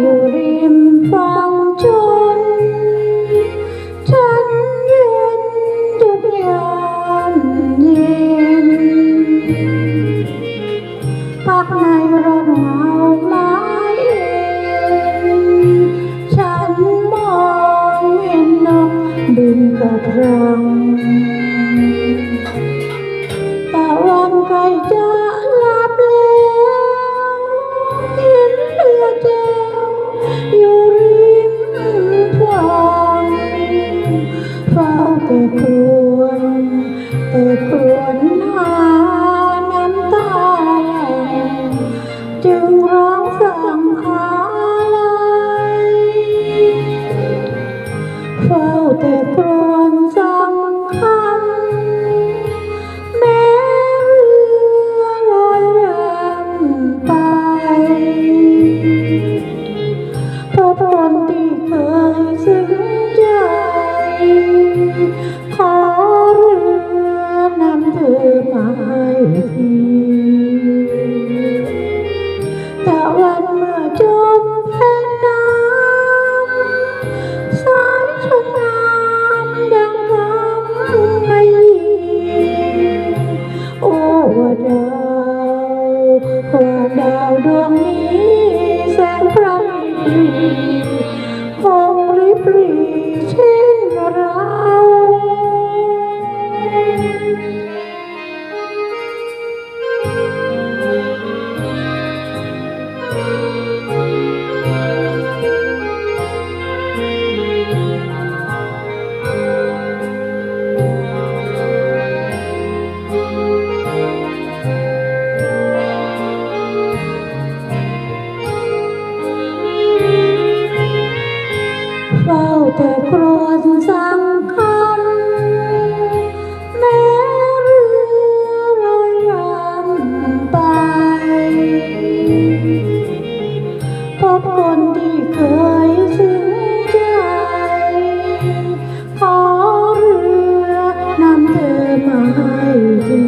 อยู่ริมฟังจนฉันยืนดุกยามเย็นปักในรถเฮาไม้เย็นฉันมองเห็นนกบินกับเรา จึงร้องสั่งขาลัยเฝ้าแต่ กันเมื่อจมแผ่นน้ำสายชนน้ำดังน้ำไม่ยีโอ้ดาวว่าดาวดวงนี้แสงไพรคงริบหรี่เช่นไราแต่กรอนสังคัแม้เรือลอยรำไป พบคนที่เคยซึ้งใจ ขอเรือนำเธอมาให้ที